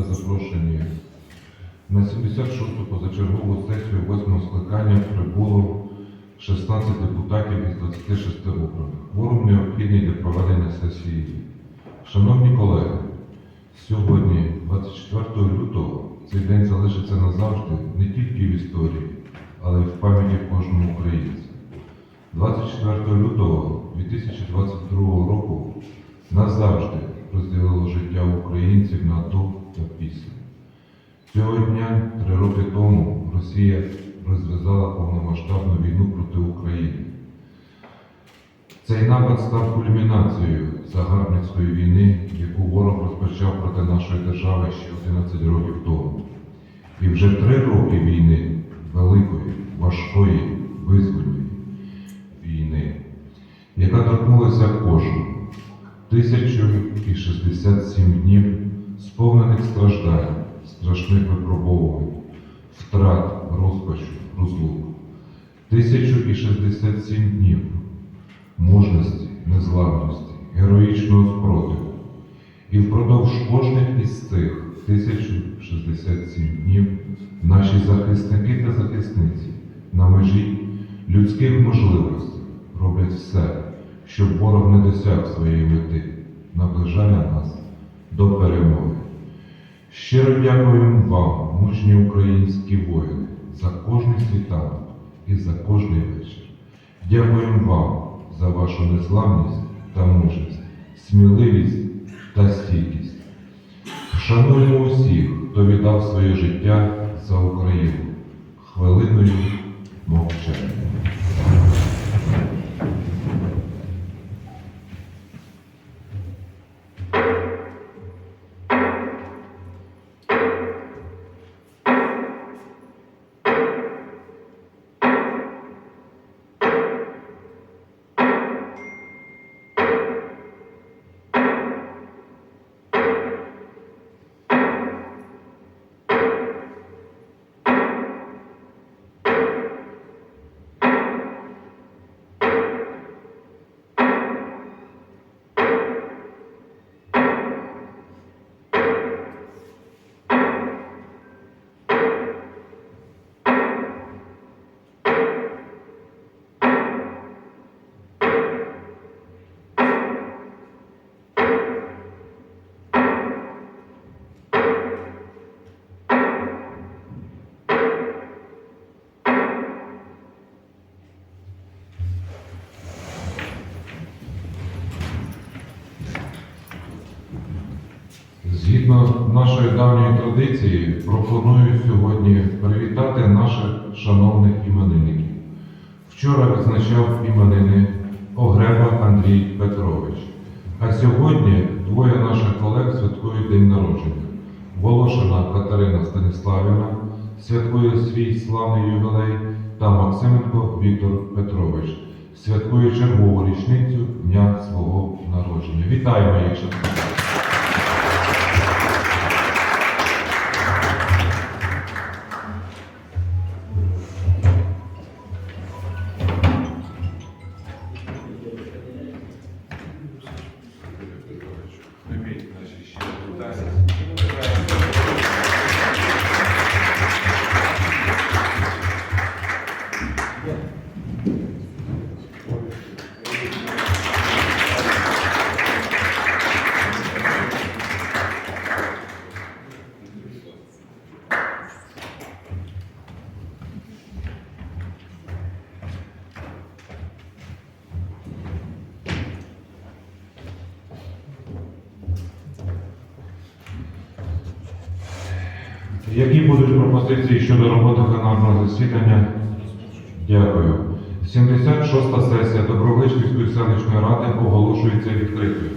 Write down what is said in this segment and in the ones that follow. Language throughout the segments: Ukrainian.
та запрошені. На 76-ту позачергову сесію 8-го скликання прибуло 16 депутатів із 26 округів. Кворум необхідний для проведення сесії. Шановні колеги, сьогодні, 24 лютого, цей день залишиться назавжди не тільки в історії, але й в пам'яті кожного українця. 24 лютого 2022 року назавжди розділило життя українців на до та після. Цього дня, три роки тому, Росія розв'язала повномасштабну війну проти України. Цей напад став кульмінацією загарбницької війни, яку ворог розпочав проти нашої держави ще 11 років тому. І вже три роки війни, великої, важкої, визвольної війни, яка торкнулася кожного. 1067 днів сповнених страждань, страшних випробовувань, втрат, розпачу, розлук. 1067 днів мужності, незламності, героїчного спротиву. І впродовж кожних із цих 1067 днів наші захисники та захисниці на межі людських можливостей роблять все, щоб ворог не досяг своєї мети, наближає нас до перемоги. Щиро дякуємо вам, мужні українські воїни, за кожний світанок і за кожний вечір. Дякуємо вам за вашу незламність та мужність, сміливість та стійкість. Шануємо усіх, хто віддав своє життя за Україну хвилиною мовчання. Згідно нашої давньої традиції, пропоную сьогодні привітати наших шановних іменинників. Вчора відзначав іменини Огреба Андрій Петрович. А сьогодні двоє наших колег святкують день народження. Волошина Катерина Станіславівна святкує свій славний ювілей та Максименко Віктор Петрович святкує чергову річницю дня свого народження. Вітаємо їх! Які будуть пропозиції щодо роботи пленарного засідання? Дякую. 76-та сесія Добровичківської селищної ради оголошується відкритою.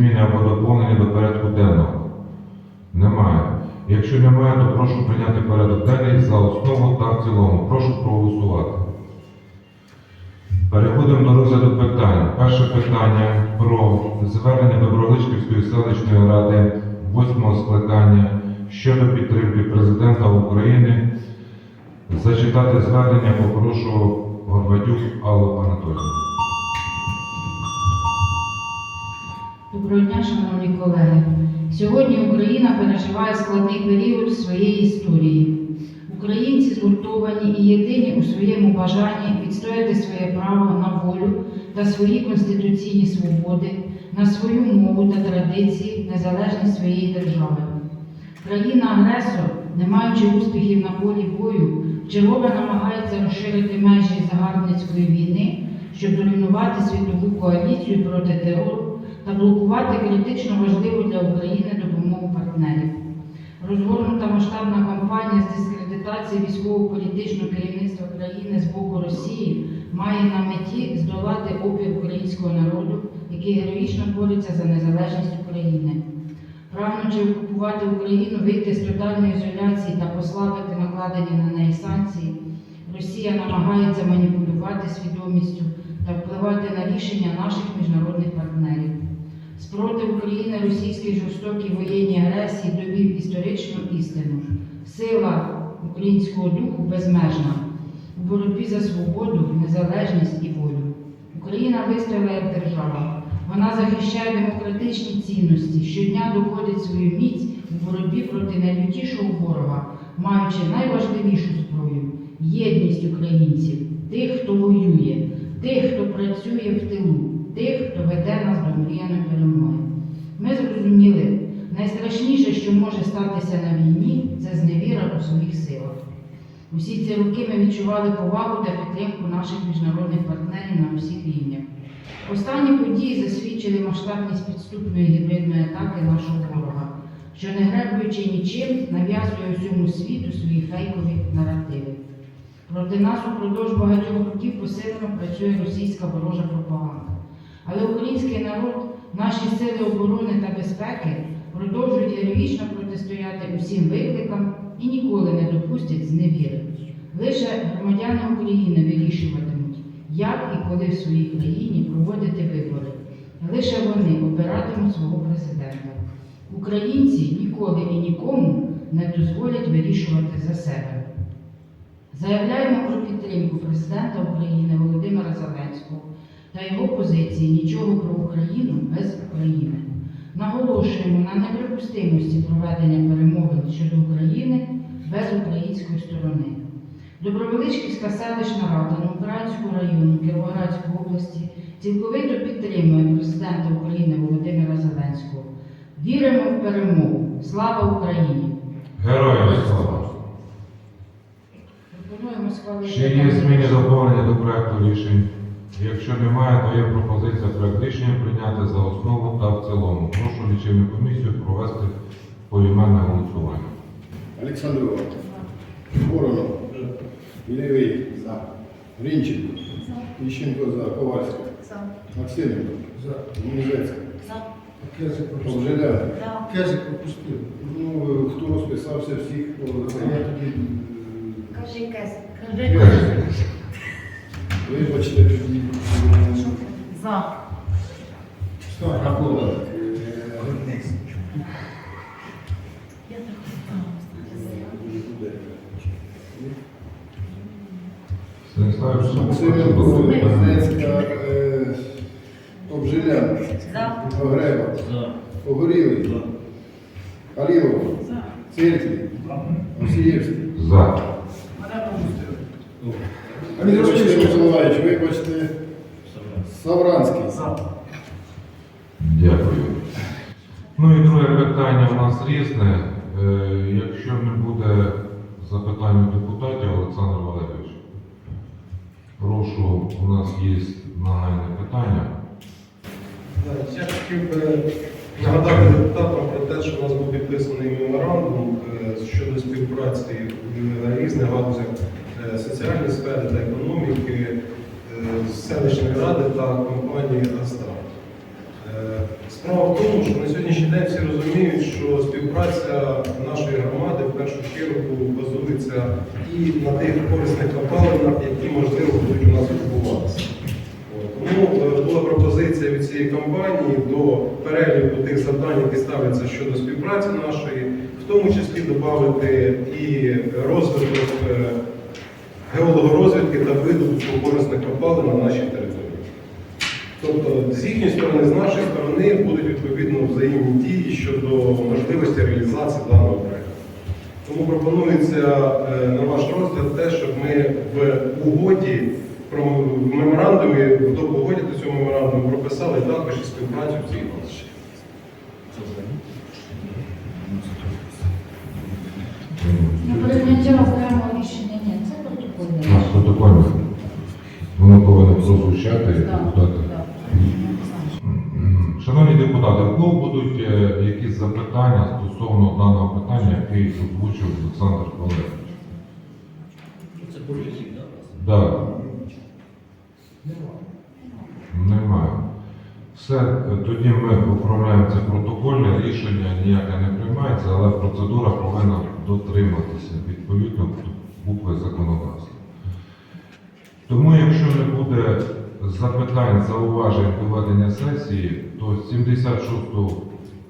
Зміни або доповнення до порядку денного? Немає. Якщо немає, то прошу прийняти порядок денний за основу та в цілому. Прошу проголосувати. Переходимо до розгляду питань. Перше питання про звернення Доброличківської селищної ради восьмого скликання щодо підтримки президента України. Зачитати звернення попрошу Горбатюк Аллу Анатолійовну. Доброго дня, шановні колеги. Сьогодні Україна переживає складний період своєї історії. Українці згуртовані і єдині у своєму бажанні відстояти своє право на волю та свої конституційні свободи, на свою мову та традиції, незалежність своєї держави. Країна-агресор, не маючи успіхів на полі бою, вчергове намагається розширити межі загарбницької війни, щоб зруйнувати світову коаліцію проти терору та блокувати критично важливу для України допомогу партнерів. Розгорнута масштабна кампанія з дискредитації військово-політичного керівництва країни з боку Росії має на меті здолати опір українського народу, який героїчно бореться за незалежність України. Прагнучи окупувати Україну, вийти з тотальної ізоляції та послабити накладені на неї санкції, Росія намагається маніпулювати свідомістю та впливати на рішення наших міжнародних партнерів. Спротив України російській жорстокій воєнній агресії довів історичну істину. Сила українського духу безмежна у боротьбі за свободу, незалежність і волю. Україна вистояла як держава. Вона захищає демократичні цінності, щодня доводить свою міць у боротьбі проти найлютішого ворога, маючи найважливішу зброю єдність українців, тих, хто воює, тих, хто працює в тилу, тих, хто веде нас до мріяної перемоги. Ми зрозуміли, найстрашніше, що може статися на війні, це зневіра у своїх силах. Усі ці роки ми відчували повагу та підтримку наших міжнародних партнерів на усіх рівнях. Останні події засвідчили масштабність підступної гібридної атаки нашого ворога, що не гребуючи нічим, нав'язує усьому світу свої фейкові наративи. Проти нас упродовж багатьох років посилено працює російська ворожа пропаганда. Але український народ, наші сили оборони та безпеки продовжують героїчно протистояти усім викликам і ніколи не допустять зневіри. Лише громадяни України вирішуватимуть, як і коли в своїй країні проводити вибори. Лише вони обиратимуть свого президента. Українці ніколи і нікому не дозволять вирішувати за себе. Заявляємо про підтримку президента України Володимира Зеленського та його позиції нічого про Україну без України. Наголошуємо на неприпустимості проведення перемовин щодо України без української сторони. Добровеличківська селищна рада Новокраїнського району Кіровоградської області цілковито підтримує президента України Володимира Зеленського. Віримо в перемогу. Слава Україні! Героям слава! Пропонуємо схвалити. Ще є зміни доповнення до проекту рішень. Якщо немає, то є пропозиція проект рішення прийняти за основу та в цілому. Прошу лічильну комісію провести поіменне голосування. Олександрова, Воронов, Ілєвий, Рінченко, Іщенко за, Ковальська, Максименко, Музецька, Повжеля. Кезик пропустив. Ну, хто розписався всіх, я тоді Кажи кес. Вибачте тоді. За. Станіслав, Максименко, Музецька, е, Повжеля, За. Погреба, Погорілий, Алілова, Церкві, Осієвський. Вибачте, Миколаївич, вибачте, Савранський. Дякую. Ну і друге питання у нас різне. Е, Якщо не буде запитань у депутатів, Олександр Валерійович, прошу, у нас є нагальне питання. Я хотів би нагадати депутатам про те, що у нас був підписаний меморандум е, щодо співпраці в різних галузях соціальної сфери та економіки. Е, селищної ради та компанії Астра. Е, Справа в тому, що на сьогоднішній день всі розуміють, що співпраця нашої громади в першу чергу базується і на тих корисних копалинах, які можливо будуть у нас відбуватися. Тому е, була пропозиція від цієї компанії до переліку тих завдань, які ставляться щодо співпраці нашої, в тому числі додати і розвиток геологорозвідки та видобутку корисних копалин на нашій території. Тобто з їхньої сторони, з нашої сторони будуть відповідно взаємні дії щодо можливості реалізації даного проєкту. Тому пропонується е, на ваш розгляд те, щоб ми в угоді про в меморандумі, в допогоді до цього меморандуму прописали також і співпрацю в цій галузі. Ну, прийняття окремого рішення ні, це протокольне У нас протокольне. Так, депутати. Шановні депутати, у кого будуть е, якісь запитання стосовно даного питання, яке озвучив Олександр Валерійович? Це боржників, так? Так. Немає. Все, тоді ми оформляємо це протокольне, рішення ніяке не приймається, але процедура повинна дотриматися відповідно до букви законодавства. Тому, якщо не буде запитань, зауважень проведення сесії, то 76-ту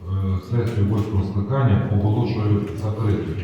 е, сесію 8 скликання оголошую закритою.